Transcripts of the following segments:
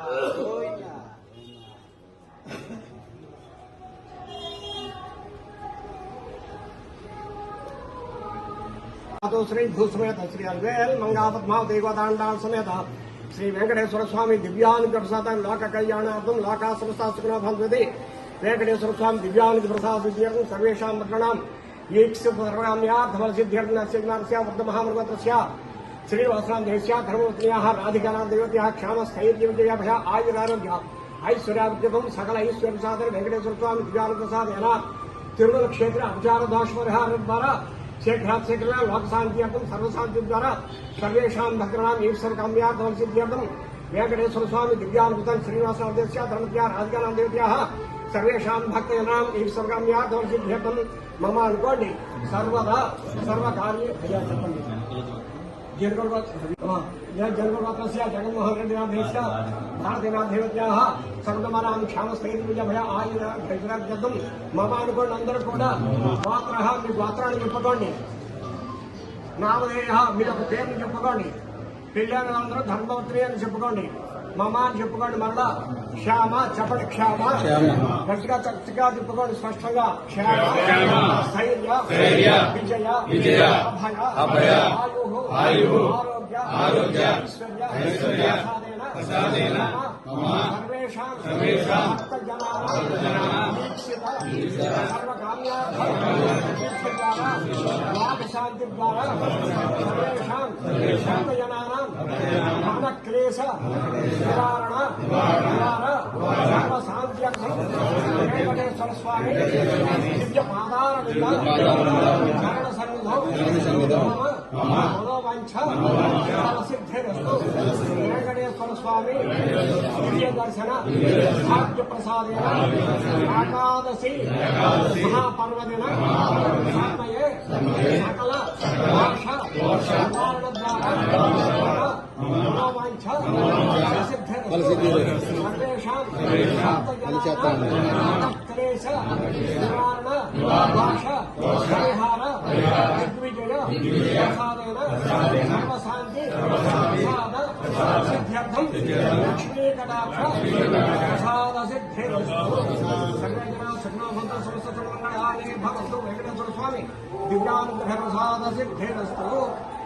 हाँ, तो श्री भूसमेत श्री अलवेल मंगापद्मा देवदांडा समेत हाँ। श्री वेंकटेश्वर स्वामी दिव्यानंद प्रसाद लोक कल्याणार्थम लोका समस्ता सुखना फलवति वेंकटेश्वर स्वामी दिव्यानंद प्रसाद सिद्ध्यर्थम सर्वेषां भद्रणां ईक्ष प्रणाम्यार्थमल सिद्ध्यर्थं नस्य वर्धमहामृगतस्य దేశ్య ధర్మవత్న్యాः రాధికానాం దేవత్యాः క్షామస్థైర్య విజయాభయ ఆయురారోగ్య ఐశ్వర్యావిద్యతం సకల ఐశ్వర్య సాధన వెంకటేశ్వర స్వామి దివ్యానుగ్ర ప్రసాదేన తిరుమల క్షేత్ర అపచార దోష పరిహారం ద్వారా శీఘ్రాత్ శీఘ్ర లోక శాంత్యర్థం సర్వశాంతి ద్వారా సర్వేషాం భద్రాం ఈశ్వర కామ్యార్థం సిద్ధ్యర్థం వెంకటేశ్వర స్వామి దివ్యానుభూతం శ్రీనివాసరావు దేశ్య ధర్మత్యా రాధికానాం దేవత్యాः సర్వేషాం భక్తజనాం ఈశ్వర కామ్యార్థం సిద్ధ్యర్థం మమ అనుకోండి సర్వదా సర్వకార్య అయ్యా చెప్పండి క్షామస్థైర్యభయ ఆయుర భైరాగ్యం మమ అనుకోండి అందరూ కూడా గోత్ర మీ గోత్రాన్ని చెప్పుకోండి నామధేయ మీరు ఒక పేరుని చెప్పుకోండి పెళ్ళైన అందరూ ధర్మవత్రి అని చెప్పుకోండి. మమ అని చెప్పుకోండి మరలా. శ్యామ చెప్పండి క్షామ. గట్టిగా చక్కగా చెప్పుకోండి స్పష్టంగా. క్షేమ స్థైర్య విజయ అభయ. ఆయు ఆరోగ్య. ఐశ్వర్య. ప్రసాదేన. సర్వేషాం. దీక్షిత. శాంతి ద్వారా సర్వేషాం. జనానాం మనక్లేశ నివారణ నివార సర్వశాంత్యర్థం వెంకటేశ్వర స్వామి దివ్య పాదార చరణ సన్నిధో మనోవాంఛ సిద్ధిరస్తు వెంకటేశ్వర స్వామి దివ్య దర్శన భాగ్య ప్రసాదేన ఏకాదశి మహాపర్వదిన సమయే సకల దోష నివారణ ద్వారా మనోవాంఛ సిద్ధిరస్తు సర్వేషాం ప్రసాద సిద్ధ్యర్థం లక్ష్మీ సమస్త భవంతు వెంకటేశ్వర స్వామి దివ్యానుగ్రహ ప్రసాద సిద్ధిరస్తు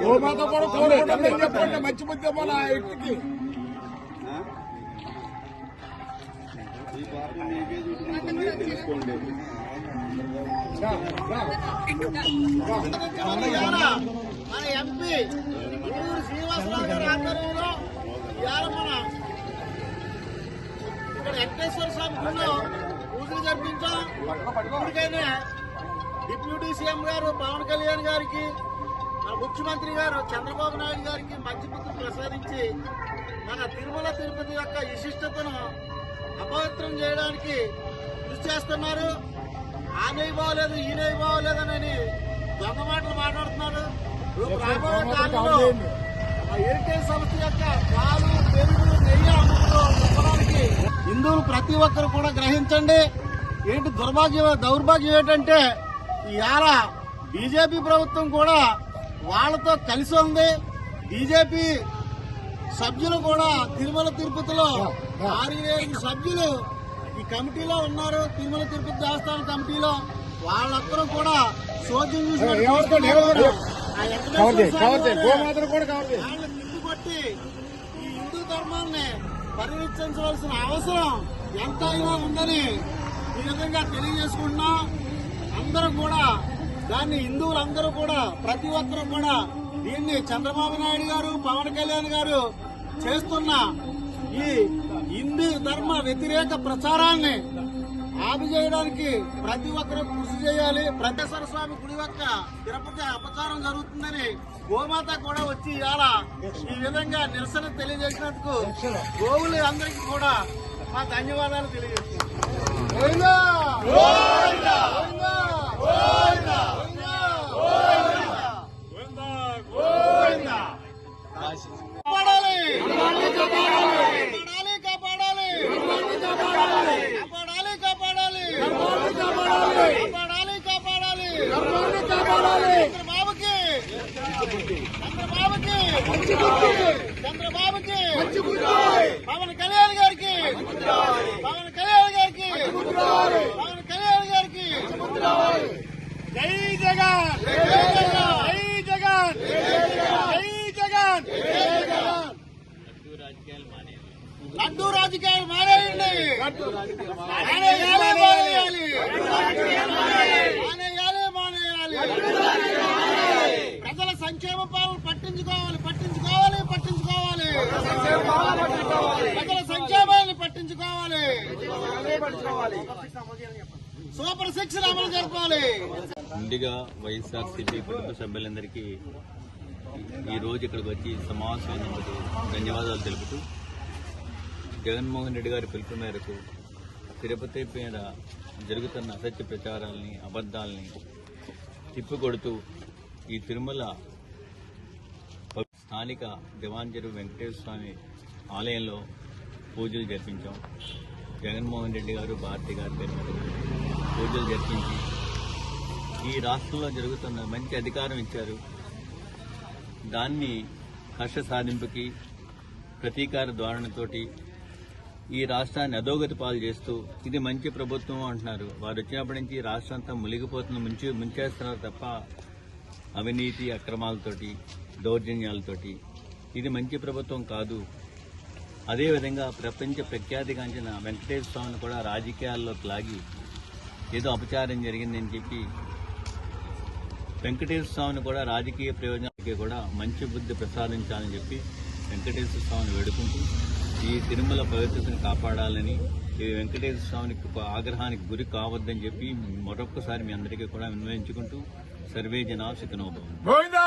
గోమాత కూడా కోరుకుంటే చెప్పండి మంచి మంచి మన ఇంటికి మన ఎంపీ శ్రీనివాసరావు గారి ఆధ్వర్యంలో మన ఇక్కడ వెంకటేశ్వర స్వామి పూజలు జరిపించాం. ఇప్పటికైనా డిప్యూటీ సీఎం గారు పవన్ కళ్యాణ్ గారికి మన ముఖ్యమంత్రి గారు చంద్రబాబు నాయుడు గారికి మంచిపుత్రు ప్రసాదించి మన తిరుమల తిరుపతి యొక్క విశిష్టతను అపవిత్రం చేయడానికి కృషి చేస్తున్నారు. ఆ నెయ్యి బాగోలేదు ఈ నెయ్యి దొంగ మాటలు మాట్లాడుతున్నారు. రాబోయే కాలంలో సంస్థ యొక్క పాలు పెరుగు నెయ్యి అమ్ముకులు చెప్పడానికి హిందువులు ప్రతి ఒక్కరు కూడా గ్రహించండి. ఏంటి దుర్భాగ్యం దౌర్భాగ్యం ఏంటంటే ఇవాళ బీజేపీ ప్రభుత్వం కూడా వాళ్ళతో కలిసి ఉంది. బీజేపీ సభ్యులు కూడా తిరుమల తిరుపతిలో ఆరు ఏడు సభ్యులు ఈ కమిటీలో ఉన్నారు. తిరుమల తిరుపతి దేవస్థానం కమిటీలో వాళ్ళందరూ కూడా సోద్యం తిప్పికొట్టి ఈ హిందూ ధర్మాన్ని పరిరక్షించవలసిన అవసరం ఎంతైనా ఉందని ఈ విధంగా తెలియజేసుకుంటున్నాం. అందరూ కూడా దాన్ని హిందువులందరూ కూడా ప్రతి ఒక్కరూ కూడా దీన్ని చంద్రబాబు నాయుడు గారు పవన్ కళ్యాణ్ గారు చేస్తున్న ఈ హిందూ ధర్మ వ్యతిరేక ప్రచారాన్ని ఆపి చేయడానికి ప్రతి ఒక్కరూ కృషి చేయాలి. ప్రత్యేశ్వర స్వామి గుడి యొక్క తిరుపతి అపచారం జరుగుతుందని గోమాత కూడా వచ్చి ఇవాళ ఈ విధంగా నిరసన తెలియజేసినందుకు గోవులు అందరికీ కూడా మా ధన్యవాదాలు తెలియజేస్తున్నాం. ప్రజల సంక్షేమ పాలన పట్టించుకోవాలి పట్టించుకోవాలి పట్టించుకోవాలి. ప్రజల సంక్షేమాన్ని పట్టించుకోవాలి. సూపర్ సిక్స్ అమలు జరపాలి. ముందుగా వైఎస్ఆర్సీపీ కుటుంబ సభ్యులందరికీ ఈ రోజు ఇక్కడికి వచ్చి సమావేశం ధన్యవాదాలు తెలుపుతూ జగన్మోహన్ రెడ్డి గారి పిలుపు మేరకు తిరుపతి మీద జరుగుతున్న అసత్య ప్రచారాల్ని అబద్ధాలని తిప్పికొడుతూ ఈ తిరుమల స్థానిక దివాంజరు వెంకటేశ్వర స్వామి ఆలయంలో పూజలు జరిపించాం. జగన్మోహన్ రెడ్డి గారు భారతి గారి పేరు పూజలు జరిపించి ఈ రాష్ట్రంలో జరుగుతున్న మంచి అధికారం ఇచ్చారు. దాన్ని కష్ట సాధింపుకి ప్రతీకార ధోరణితోటి ఈ రాష్ట్రాన్ని అధోగతి పాలు చేస్తూ ఇది మంచి ప్రభుత్వం అంటున్నారు. వారు వచ్చినప్పటి నుంచి రాష్ట్రం అంతా మునిగిపోతున్న ముంచి ముంచేస్తున్నారు తప్ప అవినీతి అక్రమాలతోటి దౌర్జన్యాలతోటి ఇది మంచి ప్రభుత్వం కాదు. అదేవిధంగా ప్రపంచ ప్రఖ్యాతిగాంచిన వెంకటేశ్వర స్వామిని కూడా రాజకీయాల్లోకి లాగి ఏదో అపచారం జరిగిందని చెప్పి వెంకటేశ్వర స్వామిని కూడా రాజకీయ ప్రయోజనాలకి కూడా మంచి బుద్ధి ప్రసాదించాలని చెప్పి వెంకటేశ్వర స్వామిని వేడుకుంటూ ఈ తిరుమల పవిత్రతను కాపాడాలని ఈ వెంకటేశ్వర స్వామికి ఆగ్రహానికి గురి కావద్దని చెప్పి మరొక్కసారి మీ అందరికీ కూడా విన్వయించుకుంటూ సర్వే జనా సుఖనోభవం గోవిందా!